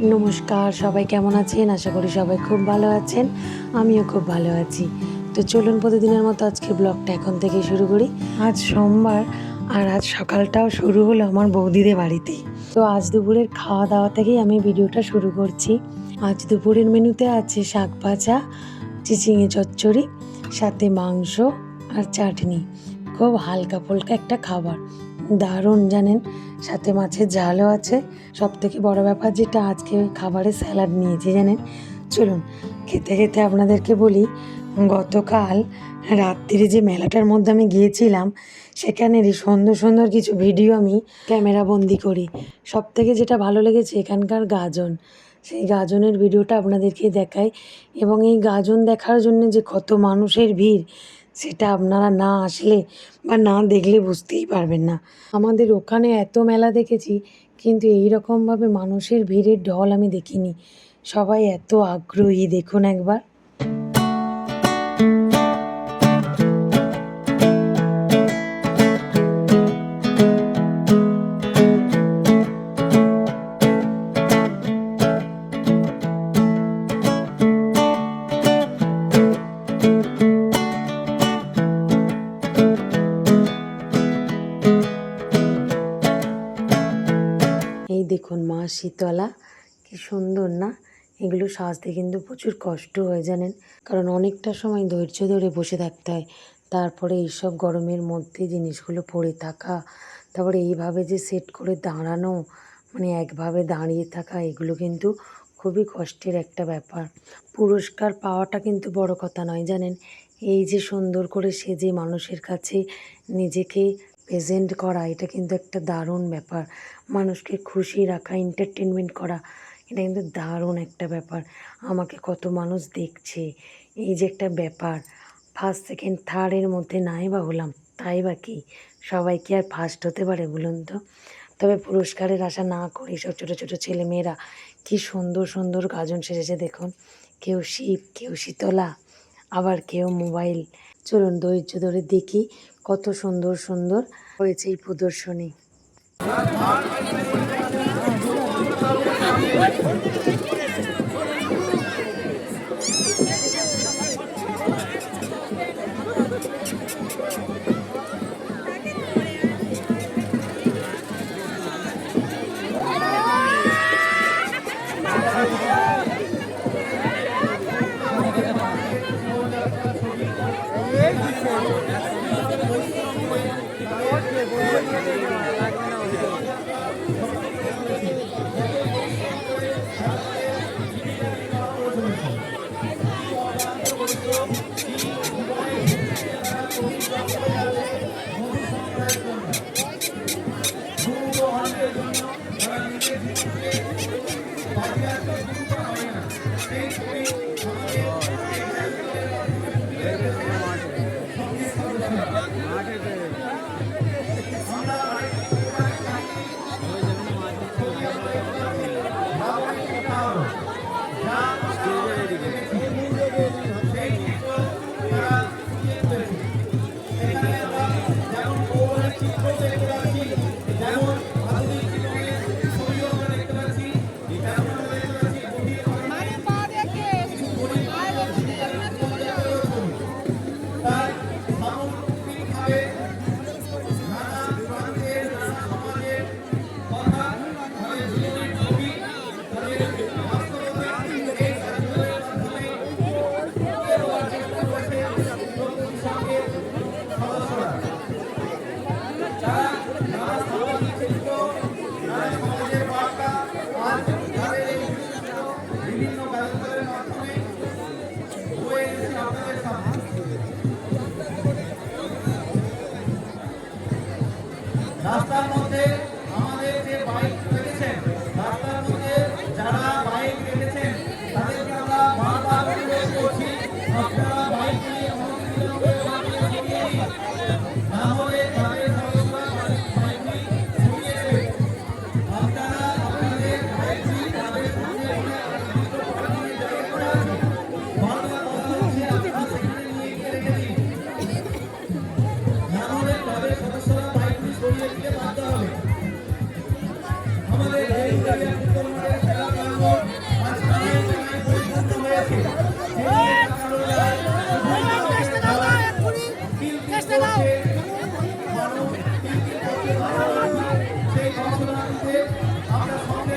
নমস্কার, সবাই কেমন আছেন? আশা করি সবাই খুব ভালো আছেন। আমিও খুব ভালো আছি। তো চলুন প্রতিদিনের মতো আজকে ব্লগটা এখন থেকে শুরু করি। আজ সোমবার আর আজ সকালটাও শুরু হলো আমার বৌদিদের বাড়িতে। তো আজ দুপুরের খাওয়া দাওয়া থেকেই আমি ভিডিওটা শুরু করছি। আজ দুপুরের মেনুতে আছে শাক ভাজা, চিচিঙে চচ্চড়ি, সাথে মাংস আর চাটনি। খুব হালকা ফুলকা একটা খাবার। দারুণ, জানেন? সাথে মাছের ঝালও আছে। সব থেকে বড় ব্যাপার যেটা, আজকে খাবারে স্যালাড নিয়েছি, জানেন? চলুন, খেতে খেতে আপনাদেরকে বলি, গতকাল রাত্রিরে যে মেলাটার মধ্যে আমি গিয়েছিলাম সেখানেরই সুন্দর সুন্দর কিছু ভিডিও আমি ক্যামেরা বন্দি করি। সব থেকে যেটা ভালো লেগেছে, এখানকার গাজন। সেই গাজনের ভিডিওটা আপনাদেরকে দেখাই এবং এই গাজন দেখার জন্য যে কত মানুষের ভিড় সেটা আপনারা না আসলে বা না দেখলে বুঝতেই পারবেন না। আমাদের ওখানে এত মেলা দেখেছি, কিন্তু এই রকমভাবে মানুষের ভিড়ের ঢল আমি দেখিনি। সবাই এত আগ্রহী, দেখুন একবার। শীতলা। কি সুন্দর না? এগুলো সাজতে কিন্তু প্রচুর কষ্ট হয়, জানেন? কারণ অনেকটা সময় ধৈর্য ধরে বসে থাকতে হয়। তারপরে এইসব গরমের মধ্যে জিনিসগুলো পরে থাকা, তারপরে এইভাবে যে সেট করে দাঁড়ানো মানে একভাবে দাঁড়িয়ে থাকা, এগুলো কিন্তু খুবই কষ্টের একটা ব্যাপার। পুরস্কার পাওয়াটা কিন্তু বড় কথা নয়, জানেন? এই যে সুন্দর করে সেজে মানুষের কাছে নিজেকে প্রেজেন্ট করা, এটা কিন্তু একটা দারুণ ব্যাপার। মানুষকে খুশি রাখা এন্টারটেনমেন্ট করা, এটা কিন্তু দারুণ একটা ব্যাপার। আমাকে কত মানুষ দেখছে, এই যে একটা ব্যাপার। ফার্স্ট সেকেন্ড থার্ডের মধ্যে নাই বা হলাম, তাই বা কি? সবাই কি আর ফার্স্ট হতে পারে বলুন তো? তবে পুরস্কারের আশা না করে সব ছোটো ছোটো ছেলেমেয়েরা কি সুন্দর সুন্দর গাজন সেজেছে দেখুন। কেউ শিব, কেউ শীতলা, আবার কেউ মোবাইল। চলুন ধৈর্য ধরে দেখি কত সুন্দর সুন্দর হয়েছে এই প্রদর্শনী। রাস্তার মধ্যে আমাদের যে বাইক স্বার্থে আমরা সঙ্গে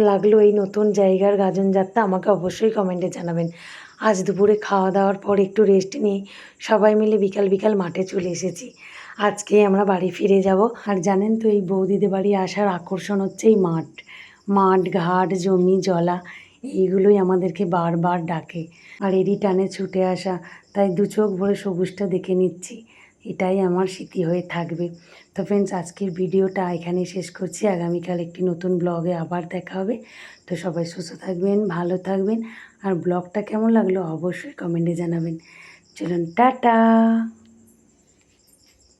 লাগল এই নতুন জায়গার গাজন যাত্রা আমাকে অবশ্যই কমেন্টে জানাবেন। আজ দুপুরে খাওয়া দাওয়ার পর একটু রেস্ট নিয়ে সবাই মিলে বিকাল বিকাল মাঠে চলে এসেছি। আজকে আমরা বাড়ি ফিরে যাব। আর জানেন তো এই বৌদিদের বাড়ি আসার আকর্ষণ হচ্ছে এই মাঠ। মাঠ, ঘাট, জমি, জলা, এইগুলোই আমাদেরকে বারবার ডাকে। আর এরই টানে ছুটে আসা, তাই দু চোখ ভরে সবুজটা দেখে নিচ্ছি। এটাই আমার স্মৃতি হয়ে থাকবে। তো ফ্রেন্ডস আজকের ভিডিওটা এখানে শেষ করছি। আগামীকাল একটি নতুন ব্লগে আবার দেখা হবে। তো সবাই সুস্থ থাকবেন, ভালো থাকবেন। আর ব্লগটা কেমন লাগল অবশ্যই কমেন্টে জানাবেন। চলুন, টাটা!